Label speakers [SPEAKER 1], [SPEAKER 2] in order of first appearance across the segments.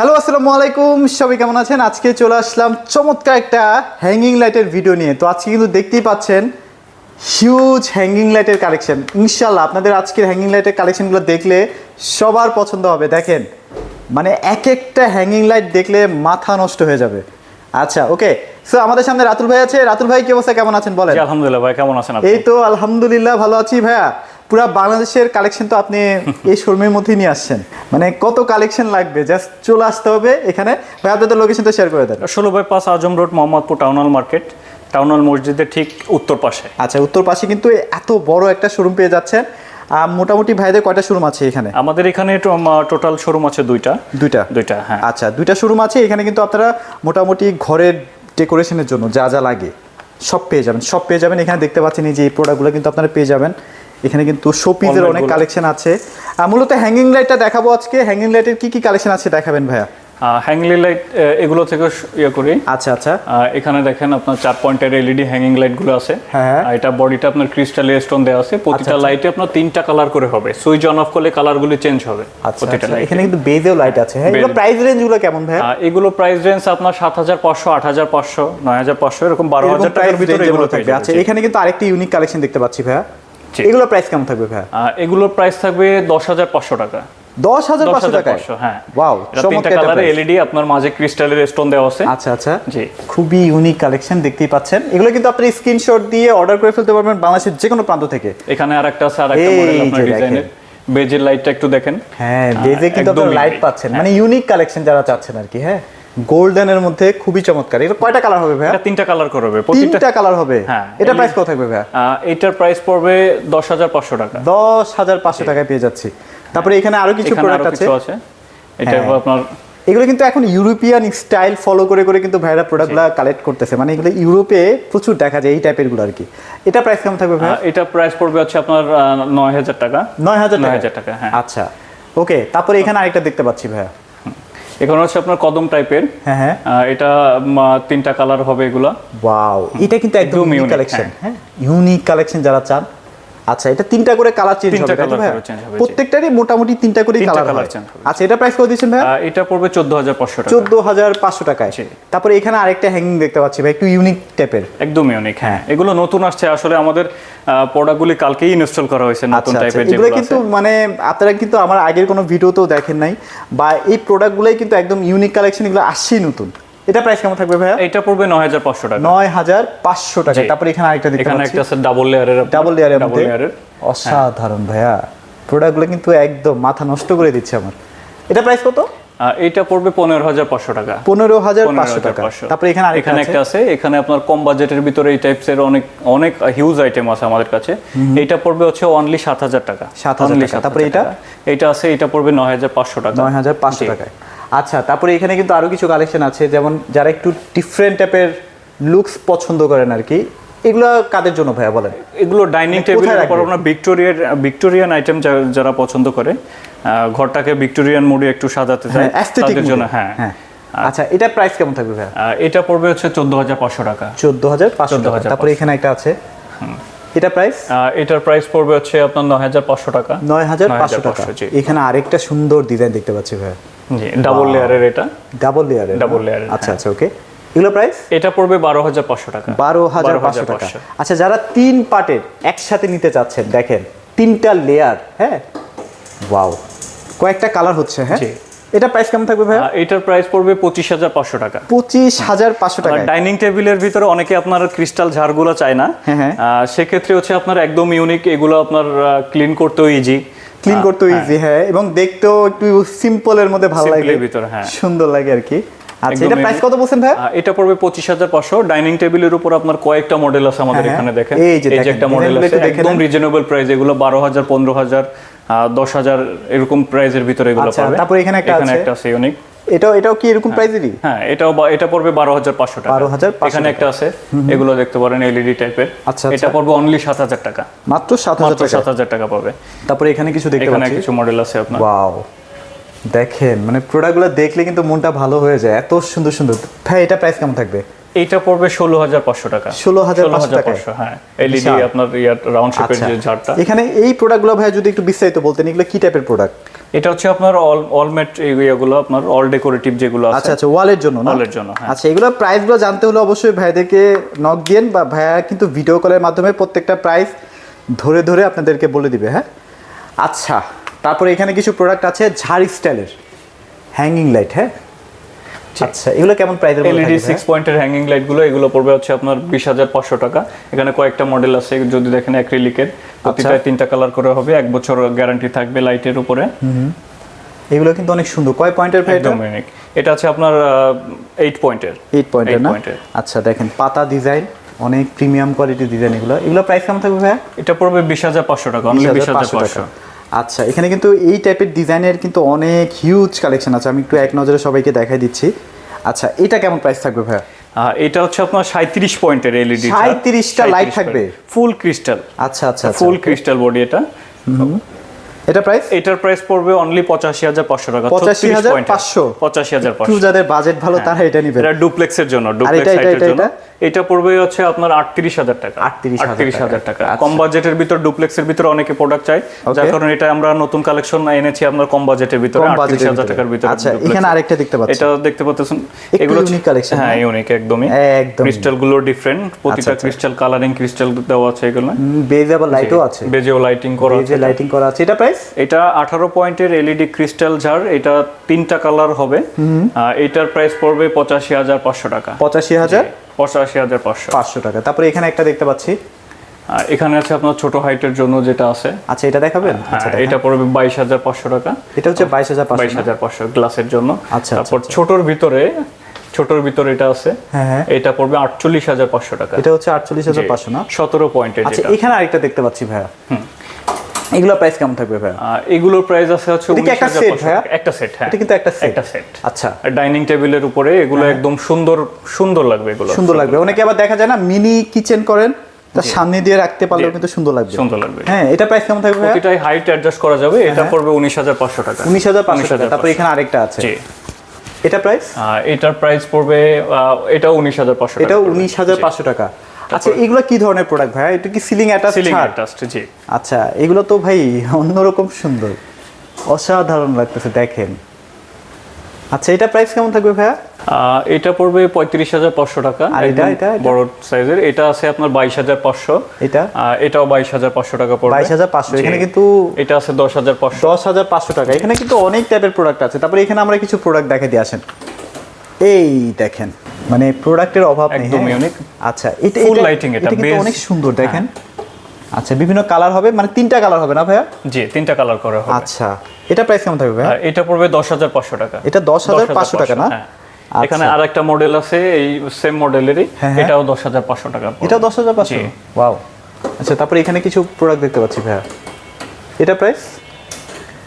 [SPEAKER 1] Hello আসসালামু আলাইকুম। সবাই কেমন আছেন? আজকে চলে আসলাম চমৎকার একটা হ্যাঙ্গিং লাইটের ভিডিও নিয়ে। তো আজকে কিন্তু দেখতেই পাচ্ছেন হিউজ হ্যাঙ্গিং লাইটের কালেকশন ইনশাল্লাহ আপনাদের আজকের হ্যাঙ্গিং লাইটের কালেকশনগুলো দেখলে সবার পছন্দ হবে। দেখেন মানে এক একটা হ্যাঙ্গিং লাইট দেখলে মাথা নষ্ট হয়ে যাবে। আচ্ছা ওকে। সো আমাদের সামনে রাতুল ভাই আছে। রাতুল ভাই কি অবস্থা? কেমন আছেন? বলেন।
[SPEAKER 2] আলহামদুলিল্লাহ ভাই কেমন আছেন
[SPEAKER 1] এই তো আলহামদুলিল্লাহ ভালো আছি ভাইয়া। পুরা বাংলাদেশের কালেকশন তো আপনি এই শোরুমের মধ্যেই নিয়ে আসছেন। মানে কত কালেকশন লাগবে? জাস্ট চলে আসতে হবে এখানে। ভাই আপনাদের লোকেশনটা শেয়ার করে দেন।
[SPEAKER 2] ষোলো বাই পাঁচ Azam road Mohammadpur town hall market town hall মসজিদের ঠিক উত্তর পাশে।
[SPEAKER 1] আচ্ছা উত্তর পাশে কিন্তু এত বড় একটা শোরুম পেয়ে যাচ্ছেন। মোটামুটি ভাইদের কয়টা শোরুম আছে এখানে?
[SPEAKER 2] আমাদের এখানে টোটাল শোরুম আছে দুইটা।
[SPEAKER 1] দুইটা?
[SPEAKER 2] দুইটা হ্যাঁ।
[SPEAKER 1] আচ্ছা দুইটা শোরুম আছে। এখানে কিন্তু আপনারা মোটামুটি ঘরের ডেকোরেশনের জন্য যা যা লাগে সব পেয়ে যাবেন। সব পেয়ে যাবেন। এখানে দেখতে পাচ্ছেন এই যে এই প্রোডাক্টগুলো কিন্তু আপনারা পেয়ে যাবেন। এখানে কিন্তু শোপিসের অনেক কালেকশন আছে। মূলত হ্যাঙ্গিং লাইটটা দেখাবো আজকে। হ্যাঙ্গিং লাইটের কি কি কালেকশন আছে দেখাবেন ভাইয়া?
[SPEAKER 2] হ্যাংলি লাইট এগুলো থেকে ইয়ে করি।
[SPEAKER 1] আচ্ছা আচ্ছা।
[SPEAKER 2] এখানে দেখেন আপনার চার পয়েন্টের এলইডি হ্যাঙ্গিং লাইটগুলো আছে।
[SPEAKER 1] হ্যাঁ।
[SPEAKER 2] এটা বডিটা আপনার ক্রিস্টাল স্টোন দেওয়া আছে। প্রতিটা লাইটে আপনার তিনটা কালার করে হবে। সুইচ অন অফ করলে কালার গুলি চেঞ্জ হবে
[SPEAKER 1] আচ্ছা
[SPEAKER 2] প্রতিটা
[SPEAKER 1] আচ্ছা,
[SPEAKER 2] লাইট
[SPEAKER 1] এখানে কিন্তু বেজেও লাইট আছে। হ্যাঁ এগুলো প্রাইস রেঞ্জগুলো কেমন ভাই
[SPEAKER 2] এগুলো প্রাইস রেঞ্জ আপনার সাত হাজার পাঁচশো আট হাজার পাঁচশো নয় হাজার পাঁচশো এরকম বারো হাজার টাকার ভিতরে এগুলো
[SPEAKER 1] থাকবে। আচ্ছা এখানে কিন্তু আরেকটি ইউনিক কালেকশন দেখতে পাচ্ছি ভাইয়া। এগুলো প্রাইস কেমন থাকবে ভাইয়া?
[SPEAKER 2] আহ, এগুলোর প্রাইস থাকবে দশ হাজার পাঁচশো টাকা।
[SPEAKER 1] দশ হাজার পাঁচশো
[SPEAKER 2] পাঁচশো হ্যাঁ।
[SPEAKER 1] ওয়াও
[SPEAKER 2] কালারে এলইডি আপনার মাঝে ক্রিস্টালের স্টোন দেওয়া আছে।
[SPEAKER 1] আচ্ছা আচ্ছা।
[SPEAKER 2] জি।
[SPEAKER 1] খুবই ইউনিক কালেকশন দেখতেই পাচ্ছেন। এগুলো কিন্তু আপনি স্ক্রিনশট দিয়ে অর্ডার করে ফেলতে পারবেন বাংলাদেশের যে কোনো প্রান্ত থেকে।
[SPEAKER 2] এখানে আর একটা আছে আর একটা
[SPEAKER 1] এই
[SPEAKER 2] মডেল আপনার ডিজাইনের বেজের লাইটটা একটু দেখেন।
[SPEAKER 1] হ্যাঁ বেজে কিন্তু আপনারা লাইট পাচ্ছেন। মানে ইউনিক কালেকশন যারা চাচ্ছেন আর কি হ্যাঁ। গোল্ডেনের মধ্যে খুবই চমৎকার। এটা কয়টা কালার হবে ভাইয়া?
[SPEAKER 2] তিনটা কালার করবে প্রতিটা
[SPEAKER 1] তিনটা কালার হবে।
[SPEAKER 2] হ্যাঁ,
[SPEAKER 1] এটা প্রাইস কত থাকবে ভাইয়া?
[SPEAKER 2] আহ, এইটার প্রাইস পড়বে দশ হাজার পাঁচশো টাকা।
[SPEAKER 1] দশ হাজার পাঁচশো টাকায় পেয়ে যাচ্ছি। তারপরে এখানে আরও কিছু প্রোডাক্ট আছে।
[SPEAKER 2] এটা
[SPEAKER 1] হ্যাঁ।
[SPEAKER 2] আপনার
[SPEAKER 1] এগুলো কিন্তু এখন ইউরোপিয়ান স্টাইল ফলো করে করে কিন্তু ভাইরা প্রোডাক্টগুলো কালেক্ট করতেছে। মানে এগুলো ইউরোপে প্রচুর দেখা যায় এই টাইপেরগুলো আর কি। এটা প্রাইস কেমন থাকবে ভাই
[SPEAKER 2] এটা প্রাইস পড়বে হচ্ছে আপনার নয় হাজার টাকা।
[SPEAKER 1] নয় হাজার
[SPEAKER 2] নয়
[SPEAKER 1] টাকা
[SPEAKER 2] হাজার টাকা হ্যাঁ।
[SPEAKER 1] আচ্ছা। ওকে তারপরে এখানে আরেকটা দেখতে পাচ্ছি ভাইয়া।
[SPEAKER 2] এখানে হচ্ছে আপনার কদম টাইপের
[SPEAKER 1] হ্যাঁ হ্যাঁ।
[SPEAKER 2] এটা তিনটা কালার হবে এগুলা।
[SPEAKER 1] ওয়াও এটা কিন্তু একদম
[SPEAKER 2] একদম
[SPEAKER 1] ইউনিক কালেকশন হ্যাঁ। ইউনিক কালেকশন যারা চান আচ্ছা এটা তিনটা করে কালার চেঞ্জ হবে তাই তো
[SPEAKER 2] জি।
[SPEAKER 1] প্রত্যেকটারই মোটামুটি তিনটা করে কালার হয়।
[SPEAKER 2] হবে।
[SPEAKER 1] আচ্ছা এটা প্রাইস কত ভাইয়া?
[SPEAKER 2] আহ, এটা পড়বে চোদ্দ হাজার পাঁচশো টাকা।
[SPEAKER 1] চোদ্দ হাজার পাঁচশো টাকায়।
[SPEAKER 2] জি।
[SPEAKER 1] তারপরে এখানে আরেকটা হ্যাঙ্গিং দেখতে পাচ্ছি ভাই একটু ইউনিক টাইপের
[SPEAKER 2] একদম ইউনিক হ্যাঁ। এগুলো নতুন আসছে আসলে আমাদের প্রোডাক্টগুলি কালকেই ইনস্টল করা হয়েছে নতুন
[SPEAKER 1] আচ্ছা আচ্ছা
[SPEAKER 2] টাইপের
[SPEAKER 1] এগুলো
[SPEAKER 2] যেগুলো
[SPEAKER 1] কিন্তু মানে আপনারা কিন্তু আমার আগের কোনো ভিডিওতেও দেখেন নাই বা এই প্রোডাক্টগুলোই কিন্তু একদম ইউনিক কালেকশন এগুলো আসছেই নতুন। এটা প্রাইস কেমন থাকবে ভাইয়া?
[SPEAKER 2] এটা পড়বে নয় হাজার পাঁচশো টাকা।
[SPEAKER 1] নয় হাজার পাঁচশো টাকা।
[SPEAKER 2] জি।
[SPEAKER 1] তারপরে এখানে আরেকটা দেখতে
[SPEAKER 2] এখানে একটা আছে ডাবল লেয়ারের
[SPEAKER 1] ডাবল লেয়ারের
[SPEAKER 2] ডাবল লেয়ারের
[SPEAKER 1] অসাধারণ ভাইয়া। প্রোডাক্টগুলো কিন্তু একদম মাথা নষ্ট করে দিচ্ছে আমার। এটা প্রাইস কত?
[SPEAKER 2] এটা পড়বে পনেরো হাজার পাঁচশো টাকা।
[SPEAKER 1] পনেরো হাজার পাঁচশো
[SPEAKER 2] হাজার
[SPEAKER 1] টাকা। তারপরে এখানে আরেকটা
[SPEAKER 2] এখানে একটা আছে। এখানে আপনার কম বাজেটের ভিতরে এই টাইপসের অনেক অনেক হিউজ আইটেম আছে আমাদের কাছে। এটা পড়বে হচ্ছে অনলি সাত হাজার টাকা।
[SPEAKER 1] 7,000
[SPEAKER 2] Only
[SPEAKER 1] টাকা।
[SPEAKER 2] 7,000
[SPEAKER 1] তারপরে এটা?
[SPEAKER 2] এটা আছে এটা পড়বে নয় হাজার পাঁচশো টাকা।
[SPEAKER 1] নয় হাজার পাঁচশো। টাকায়। আচ্ছা তারপরে এখানে কিন্তু আরও কিছু কালেকশন আছে যেমন যারা একটু ডিফারেন্ট টাইপের লুকস পছন্দ করেন আর কি এগুলো কাদের জন্য ভাইয়া বলেন?
[SPEAKER 2] এগুলো ডাইনিং টেবিলের উপর আপনার ভিক্টোরিয়ার ভিক্টোরিয়ান আইটেম যারা পছন্দ করে ঘরটাকে ভিক্টোরিয়ান মুডে একটু সাজাতে চায়
[SPEAKER 1] হ্যাঁ
[SPEAKER 2] তাদের জন্য হ্যাঁ।
[SPEAKER 1] হ্যাঁ। আচ্ছা এটা প্রাইস কেমন থাকবে ভাইয়া?
[SPEAKER 2] এটা পড়বে হচ্ছে চোদ্দ হাজার পাঁচশো টাকা।
[SPEAKER 1] চোদ্দ হাজার পাঁচশো টাকা।
[SPEAKER 2] 14,500
[SPEAKER 1] তারপরে এখানে একটা আছে। এটা প্রাইস
[SPEAKER 2] এটার প্রাইস পড়বে হচ্ছে আপনার নয় হাজার পাঁচশো টাকা।
[SPEAKER 1] নয় হাজার পাঁচশো
[SPEAKER 2] 9,500
[SPEAKER 1] টাকা। এখানে আরেকটা সুন্দর ডিজাইন দেখতে পাচ্ছি ভাইয়া।
[SPEAKER 2] জি ডাবল লেয়ারের এটা।
[SPEAKER 1] ডাবল লেয়ারের
[SPEAKER 2] Double layer, হ্যাঁ।
[SPEAKER 1] আচ্ছা আচ্ছা ওকে এগুলো প্রাইস
[SPEAKER 2] এটা পড়বে বারো হাজার পাঁচশো টাকা।
[SPEAKER 1] বারো হাজার পাঁচশো টাকা। আচ্ছা যারা তিন পার্টের একসাথে নিতে চাচ্ছেন দেখেন তিনটা লেয়ার হ্যাঁ? ওয়াও কয়েকটা কালার হচ্ছে হ্যাঁ? এটা প্রাইস কেমন থাকবে ভাইয়া?
[SPEAKER 2] আহ, এটার প্রাইস পড়বে পঁচিশ হাজার পাঁচশো টাকা।
[SPEAKER 1] পঁচিশ হাজার পাঁচশো টাকা
[SPEAKER 2] ডাইনিং টেবিলের ভিতরে অনেকে আপনার ক্রিস্টাল ঝাড়গুলো চায় না।
[SPEAKER 1] হ্যাঁ, হ্যাঁ।
[SPEAKER 2] সেক্ষেত্রে হচ্ছে আপনার একদম ইউনিক এগুলো আপনার ক্লিন করতেও ইজি
[SPEAKER 1] ক্লিন করতে ইজি হ্যাঁ। এবং দেখতেও একটু সিম্পলের মধ্যে ভালো লাগে।
[SPEAKER 2] ভিতরে, হ্যাঁ।
[SPEAKER 1] সুন্দর লাগে আর কি। আচ্ছা এটা প্রাইস কত বলছেন ভাইয়া
[SPEAKER 2] এটা পড়বে পঁচিশ হাজার পাঁচশো। ডাইনিং টেবিলের উপর আপনার কয়েকটা মডেল আছে আমাদের
[SPEAKER 1] হ্যাঁ,
[SPEAKER 2] এখানে দেখেন।
[SPEAKER 1] এই যে
[SPEAKER 2] একটা মডেল আছে একদম রিজনেবল প্রাইস এগুলো বারো হাজার পনেরো হাজার দশ হাজার এরকম প্রাইসের ভিতরে এগুলো
[SPEAKER 1] আচ্ছা,
[SPEAKER 2] পাবে
[SPEAKER 1] তারপরে এখানে একটা
[SPEAKER 2] এখানে
[SPEAKER 1] আছে।
[SPEAKER 2] একটা আছে ইউনিক
[SPEAKER 1] এটাও এটাও কি এরকম প্রাইজেরই
[SPEAKER 2] হ্যাঁ এটাও বা- এটা পড়বে বারো হাজার পাঁচশো টাকা।
[SPEAKER 1] 12,500
[SPEAKER 2] এখানে একটা আছে এগুলো দেখতে পারেন এলইডি টাইপের
[SPEAKER 1] আচ্ছা,
[SPEAKER 2] এটা পড়বে অনলি সাত হাজার টাকা।
[SPEAKER 1] মাত্র সাত হাজার
[SPEAKER 2] সাত হাজার টাকা পাবে।
[SPEAKER 1] তারপরে এখানে কিছু দেখতে
[SPEAKER 2] এখানে কিছু মডেল আছে আপনার।
[SPEAKER 1] ওয়াও দেখেন মানে প্রোডাক্টগুলো দেখলে কিন্তু মনটা ভালো হয়ে যায়। এত সুন্দর সুন্দর। ভাই এটা প্রাইস কেমন থাকবে?
[SPEAKER 2] এইটা পড়বে ষোলো হাজার পাঁচশো টাকা।
[SPEAKER 1] ষোলো হাজার 16,500 টাকায়?
[SPEAKER 2] হ্যাঁ। এলইডি। আপনার ইয়ার রাউন্ড শেপের
[SPEAKER 1] আচ্ছা।
[SPEAKER 2] যে ঝাড়টা।
[SPEAKER 1] এখানে এই প্রোডাক্টগুলো ভাই যদি একটু বিস্তারিত বলতেন এগুলো কি টাইপের প্রোডাক্ট
[SPEAKER 2] এটা হচ্ছে আপনার অল অলমেট এগুলো আপনার অল ডেকোরেটিভ যেগুলো আছে।
[SPEAKER 1] আচ্ছা আচ্ছা ওয়ালের জন্য না?
[SPEAKER 2] ওয়ালের জন্য, হ্যাঁ।
[SPEAKER 1] আচ্ছা এগুলো প্রাইসগুলো জানতে হলে অবশ্যই ভাইদেরকে নক দিয়েন বা ভাইয়া কিন্তু ভিডিও কলের মাধ্যমে প্রত্যেকটা প্রাইস ধরে ধরে আপনাদেরকে বলে দিবে হ্যাঁ? আচ্ছা তারপরে এখানে কিছু প্রোডাক্ট আছে ঝাড় স্টাইলের হ্যাঙ্গিং লাইট হ্যাঁ? আচ্ছা এগুলো কেমন প্রাইসের
[SPEAKER 2] এলইডি
[SPEAKER 1] থাকবে
[SPEAKER 2] সিক্স পয়েন্টের হ্যাঙ্গিং লাইটগুলো এগুলো পড়বে হচ্ছে আপনার বিশ হাজার পাঁচশো টাকা। এখানে কয়েকটা মডেল আছে যদি দেখেন অ্যাক্রিলিকের
[SPEAKER 1] আচ্ছা।
[SPEAKER 2] প্রতিটায় তিনটা কালার করে হবে এক বছর গ্যারান্টি থাকবে লাইটের উপরে।
[SPEAKER 1] এগুলো কিন্তু অনেক সুন্দর। কয় পয়েন্টের ভাই এটা?
[SPEAKER 2] এটা আছে আপনার এইট পয়েন্টের
[SPEAKER 1] এইট পয়েন্টের না। আচ্ছা দেখেন পাতা ডিজাইন অনেক প্রিমিয়াম কোয়ালিটির ডিজাইন এগুলো। এগুলো প্রাইস কেমন থাকবে ভাইয়া?
[SPEAKER 2] এটা পড়বে বিশ হাজার পাঁচশো টাকা অনলি বিশ হাজার
[SPEAKER 1] 2500
[SPEAKER 2] পাঁচশো
[SPEAKER 1] আচ্ছা এখানে কিন্তু এই টাইপের ডিজাইনের কিন্তু অনেক হিউজ কালেকশন আছে। আমি একটু এক নজরে সবাইকে দেখাই দিচ্ছি। আচ্ছা এটা কেমন প্রাইস থাকবে ভাইয়া?
[SPEAKER 2] এটা হচ্ছে আপনার সাঁত্রিশ পয়েন্টের এলইডি
[SPEAKER 1] সাঁত্রিশটা লাইট থাকবে?
[SPEAKER 2] ফুল ক্রিস্টাল
[SPEAKER 1] আচ্ছা আচ্ছা আচ্ছা।
[SPEAKER 2] ফুল ক্রিস্টাল বডি এটা
[SPEAKER 1] এটা প্রাইস
[SPEAKER 2] এটার প্রাইস পড়বে অনলি পঁচাশি হাজার পাঁচশো টাকা
[SPEAKER 1] 85,500
[SPEAKER 2] পঁচাশি। হাজার পাঁচশো।
[SPEAKER 1] যাদের বাজেট ভালো তারা এটা নিবে
[SPEAKER 2] এটা ডুপ্লেক্সের জন্য ডুপ্লেক্স সাইটের জন্য।
[SPEAKER 1] এটা?
[SPEAKER 2] পড়বে হচ্ছে আপনার আটত্রিশ হাজার টাকা। আটত্রিশ হাজার টাকা।
[SPEAKER 1] আচ্ছা।
[SPEAKER 2] কম বাজেটের ভিতর ডুপ্লেক্সের ভিতরে অনেকে প্রোডাক্ট চাই যার কারণে এটা আমরা নতুন কালেকশন এনেছি আপনার কম বাজেটের ভিতরে আটত্রিশ হাজার টাকার ভিতরে
[SPEAKER 1] আচ্ছা। এখানে আরেকটা দেখতে পাচ্ছি।
[SPEAKER 2] এটা দেখতে পাচ্ছেন?
[SPEAKER 1] একটু unique collection,
[SPEAKER 2] হ্যাঁ
[SPEAKER 1] হ্যাঁ?
[SPEAKER 2] ইউনিক একদমই।
[SPEAKER 1] একদম
[SPEAKER 2] ক্রিস্টালগুলো ডিফারেন্ট প্রতিটা
[SPEAKER 1] আচ্ছা।
[SPEAKER 2] ক্রিস্টাল কালারিং ক্রিস্টাল দেওয়া আছে এগুলো
[SPEAKER 1] বেজ আবার লাইটও আছে।
[SPEAKER 2] বেজেও লাইটিং করা আছে
[SPEAKER 1] লাইটিং করা আছে। এটা প্রাইস
[SPEAKER 2] এটা আঠারো পয়েন্টের এলইডি ক্রিস্টাল ঝাড় এটা তিনটা কালার হবে। এটার প্রাইস পড়বে পঁচাশি হাজার পাঁচশো টাকা।
[SPEAKER 1] পঁচাশি হাজার?
[SPEAKER 2] পঁচাশি হাজার পাঁচশো।
[SPEAKER 1] পাঁচশো টাকা। তারপরে এখানে একটা দেখতে পাচ্ছি।
[SPEAKER 2] এখানে আছে আপনার ছোট হাইটের জন্য যেটা আছে।
[SPEAKER 1] আচ্ছা এটা দেখাবেন? আচ্ছা
[SPEAKER 2] হ্যাঁ, এটা পড়বে বাইশ হাজার পাঁচশো টাকা।
[SPEAKER 1] এটা হচ্ছে বাইশ হাজার
[SPEAKER 2] বাইশ হাজার পাঁচশো গ্লাসের জন্য।
[SPEAKER 1] আচ্ছা,
[SPEAKER 2] তারপর ছোটর ভিতরে ছোটর ভিতরে এটা আছে।
[SPEAKER 1] হ্যাঁ হ্যাঁ।
[SPEAKER 2] এটা পড়বে আটচল্লিশ হাজার পাঁচশো টাকা।
[SPEAKER 1] এটা হচ্ছে আটচল্লিশ হাজার পাঁচশো না?
[SPEAKER 2] সতেরো পয়েন্টের
[SPEAKER 1] আচ্ছা এখানে আরেকটা দেখতে পাচ্ছি ভাইয়া। এগুলো প্রাইস কেমন থাকবে ভাইয়া?
[SPEAKER 2] এগুলোর প্রাইস আছে হচ্ছে
[SPEAKER 1] এটা একটা
[SPEAKER 2] 19,500
[SPEAKER 1] ভাইয়া?
[SPEAKER 2] একটা সেট হ্যাঁ।
[SPEAKER 1] এটা কিন্তু একটা সেট
[SPEAKER 2] একটা সেট
[SPEAKER 1] আচ্ছা।
[SPEAKER 2] ডাইনিং টেবিলের উপরে এগুলো একদম সুন্দর সুন্দর লাগবে এগুলো।
[SPEAKER 1] সুন্দর লাগবে। অনেকে আবার দেখা যায় না মিনি কিচেন করেন তার সামনে দিয়ে রাখতে পারলেও কিন্তু সুন্দর লাগবে।
[SPEAKER 2] সুন্দর লাগবে।
[SPEAKER 1] হ্যাঁ এটা প্রাইস কেমন থাকবে
[SPEAKER 2] প্রতিটাই হাইট অ্যাডজাস্ট করা যাবে। এটা পড়বে উনিশ হাজার পাঁচশো টাকা।
[SPEAKER 1] উনিশ হাজার পাঁচশো টাকা। তারপর এখানে আরেকটা আছে।
[SPEAKER 2] জি।
[SPEAKER 1] এটা প্রাইস
[SPEAKER 2] এটার প্রাইস পড়বে পাঁচশো
[SPEAKER 1] এটাও উনিশ হাজার পাঁচশো টাকা। আচ্ছা এগুলো কি ধরনের প্রোডাক্ট ভাইয়া? এটা কি সিলিং অ্যাটাচ
[SPEAKER 2] সিলিং অ্যাটাচড জি।
[SPEAKER 1] আচ্ছা এগুলো তো ভাই অন্যরকম সুন্দর। অসাধারণ লাগতেছে দেখেন। আচ্ছা এটা প্রাইস কেমন থাকবে ভাইয়া?
[SPEAKER 2] এটা পড়বে পঁয়ত্রিশ হাজার পাঁচশো টাকা
[SPEAKER 1] আর এটা, এটা, এটা?
[SPEAKER 2] বড় সাইজের এটা আছে আপনার বাইশ হাজার পাঁচশো।
[SPEAKER 1] এটা?
[SPEAKER 2] এটাও বাইশ হাজার পাঁচশো টাকা পড়বে।
[SPEAKER 1] বাইশ হাজার পাঁচশো এখানে কিন্তু
[SPEAKER 2] এটা আছে দশ হাজার পাঁচশো।
[SPEAKER 1] দশ হাজার পাঁচশো টাকা। এখানে কিন্তু অনেক টাইপের প্রোডাক্ট আছে। তারপরে এখানে আমরা কিছু প্রোডাক্ট দেখে দিয়ে আসেন। এই দেখেন। মানে প্রোডাক্টের অভাব নেই
[SPEAKER 2] একদম
[SPEAKER 1] হ্যাঁ?
[SPEAKER 2] unique।
[SPEAKER 1] আচ্ছা এটা এটা-
[SPEAKER 2] lighting এটা,
[SPEAKER 1] কিন্তু অনেক সুন্দর দেখেন আচ্ছা বিভিন্ন কালার হবে মানে তিনটা কালার হবে না ভাইয়া
[SPEAKER 2] জি তিনটা কালার করা হবে
[SPEAKER 1] আচ্ছা এটা প্রাইস কেমন থাকবে ভাইয়া
[SPEAKER 2] এটা পড়বে দশ হাজার পাঁচশো টাকা
[SPEAKER 1] এটা 10,500 টাকা না?
[SPEAKER 2] হ্যাঁ।
[SPEAKER 1] আচ্ছা।
[SPEAKER 2] এখানে আর একটা মডেল আছে এই সেম মডেলেরই
[SPEAKER 1] হ্যাঁ, হ্যাঁ।
[SPEAKER 2] এটাও দশ হাজার পাঁচশো টাকা পড়বে।
[SPEAKER 1] এটা দশ হাজার পাঁচশো
[SPEAKER 2] জি।
[SPEAKER 1] ওয়াও আচ্ছা তারপরে এখানে কিছু প্রোডাক্ট দেখতে পাচ্ছি ভাইয়া এটা প্রাইস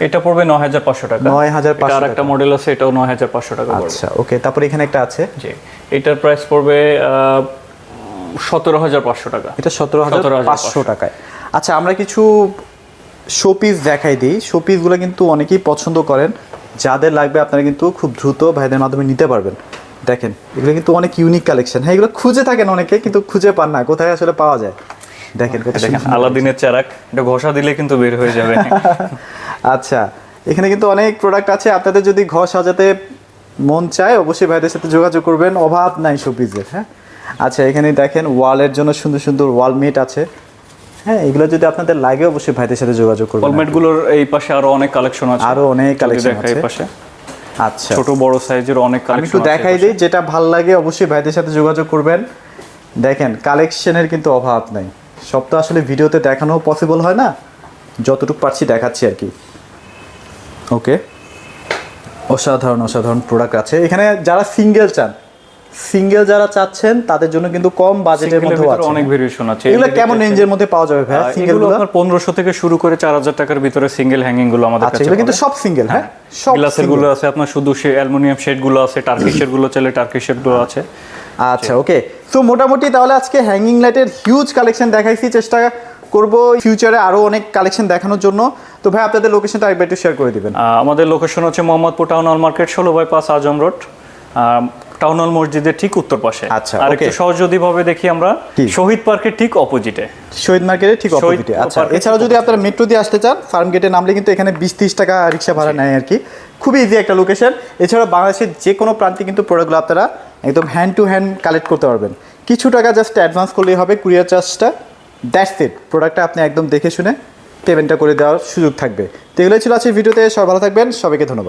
[SPEAKER 2] এটা পড়বে নয় হাজার পাঁচশো টাকা
[SPEAKER 1] 9,500
[SPEAKER 2] আর একটা মডেল আছে এটাও নয় হাজার পাঁচশো টাকা পড়বে
[SPEAKER 1] আচ্ছা ওকে তারপরে এখানে একটা আছে
[SPEAKER 2] জি এটার প্রাইস পড়বে সতেরো হাজার পাঁচশো টাকা।
[SPEAKER 1] এটা সতেরো হাজার পাঁচশো। টাকায়। আচ্ছা আমরা কিছু শোপিস দেখাই দিই। শোপিসগুলো কিন্তু অনেকেই পছন্দ করেন। যাদের লাগবে আপনারা কিন্তু খুব দ্রুত ভাইদের মাধ্যমে নিতে পারবেন। দেখেন এগুলো কিন্তু অনেক ইউনিক কালেকশন হ্যাঁ এগুলো খুঁজে থাকেন অনেকে কিন্তু খুঁজে পান না। কোথায় আসলে পাওয়া যায়? দেখেন
[SPEAKER 2] আলাদিনের চারাক এটা ঘষা দিলে কিন্তু বের হয়ে যাবে।
[SPEAKER 1] আচ্ছা এখানে কিন্তু অনেক প্রোডাক্ট আছে। আপনাদের যদি ঘর সাজাতে মন চায় অবশ্যই ভাইদের সাথে যোগাযোগ করবেন অভাব নাই শোপিসের হ্যাঁ? আচ্ছা এখানে দেখেন ওয়ালের জন্য সুন্দর সুন্দর ওয়াল মেট আছে। হ্যাঁ এগুলো যদি আপনাদের লাগে অবশ্যই ভাইদের সাথে যোগাযোগ করবেন
[SPEAKER 2] কলমেটগুলোর এই পাশে আরও অনেক কালেকশন আছে।
[SPEAKER 1] আরও অনেক কালেকশন
[SPEAKER 2] দেখাই এই পাশে।
[SPEAKER 1] আচ্ছা।
[SPEAKER 2] ছোট বড় সাইজের অনেক
[SPEAKER 1] আমি
[SPEAKER 2] কালেকশন
[SPEAKER 1] একটু দেখাই দিই যেটা ভালো লাগে অবশ্যই ভাইদের সাথে যোগাযোগ করবেন। দেখেন কালেকশনের কিন্তু অভাব নাই। সব তো আসলে ভিডিওতে দেখানো পসিবল হয় না? যতটুকু পারছি দেখাচ্ছি আর কি। ওকে অসাধারণ অসাধারণ প্রোডাক্ট আছে। এখানে যারা সিঙ্গেল চান সিঙ্গেল যারা চাচ্ছেন তাদের জন্য কিন্তু কম বাজেটের মধ্যে আছে।
[SPEAKER 2] অনেক ভেরিয়েশন আছে।
[SPEAKER 1] এগুলো কেমন রেঞ্জের মধ্যে পাওয়া যাবে ভাই সিঙ্গেল
[SPEAKER 2] এগুলো আপনার পনেরোশো থেকে শুরু করে চার হাজার টাকার ভিতরে সিঙ্গেল হ্যাঙ্গিংগুলো আমাদের
[SPEAKER 1] আচ্ছা
[SPEAKER 2] কাছে
[SPEAKER 1] এগুলো কিন্তু সব সিঙ্গেল হ্যাঁ? সব
[SPEAKER 2] গ্লাসেরগুলো আছে আপনার শুধু সে অ্যালুমিনিয়াম শেডগুলো আছে টার্কিশেরগুলো চলে টার্কিশেরগুলো আছে।
[SPEAKER 1] আচ্ছা ওকে। তো মোটামুটি তাহলে আজকে হ্যাঙ্গিং লাইটের হিউজ কালেকশন দেখাইছি চেষ্টা করব ফিউচারে আরও অনেক কালেকশন দেখানোর জন্য। তো ভাই আপনাদের লোকেশনটা আরেকবার একটু শেয়ার করে দিবেন।
[SPEAKER 2] আমাদের লোকেশন হচ্ছে মোহাম্মদপুর টাউন হল মার্কেট ষোলো বাই পাঁচ আজম রোড টাউন হল মসজিদের ঠিক উত্তর পাশে।
[SPEAKER 1] আচ্ছা,
[SPEAKER 2] আর. একটু সহযোগী ভাবে দেখি আমরা? শহীদ পার্কের ঠিক অপোজিটে
[SPEAKER 1] শহীদ মার্কেটের ঠিক অপোজিটে আচ্ছা এছাড়াও যদি আপনারা মেট্রো দিয়ে আসতে চান ফার্ম গেটে নামলে কিন্তু এখানে বিশ তিরিশ টাকা রিক্সা ভাড়া নেয় আর কি। খুবই ইজি একটা লোকেশন এছাড়া বাংলাদেশের যে কোনো প্রান্তে কিন্তু প্রোডাক্টগুলো আপনারা একদম হ্যান্ড টু হ্যান্ড কালেক্ট করতে পারবেন। কিছু টাকা জাস্ট অ্যাডভান্স করলেই হবে কুরিয়ার চার্জটা দ্যাটস ইট। প্রোডাক্টটা আপনি একদম দেখে শুনে পেমেন্টটা করে দেওয়ার সুযোগ থাকবে। তো এগুলোই ছিল আজকের ভিডিওতে। সবাই ভালো থাকবেন। সবাইকে ধন্যবাদ।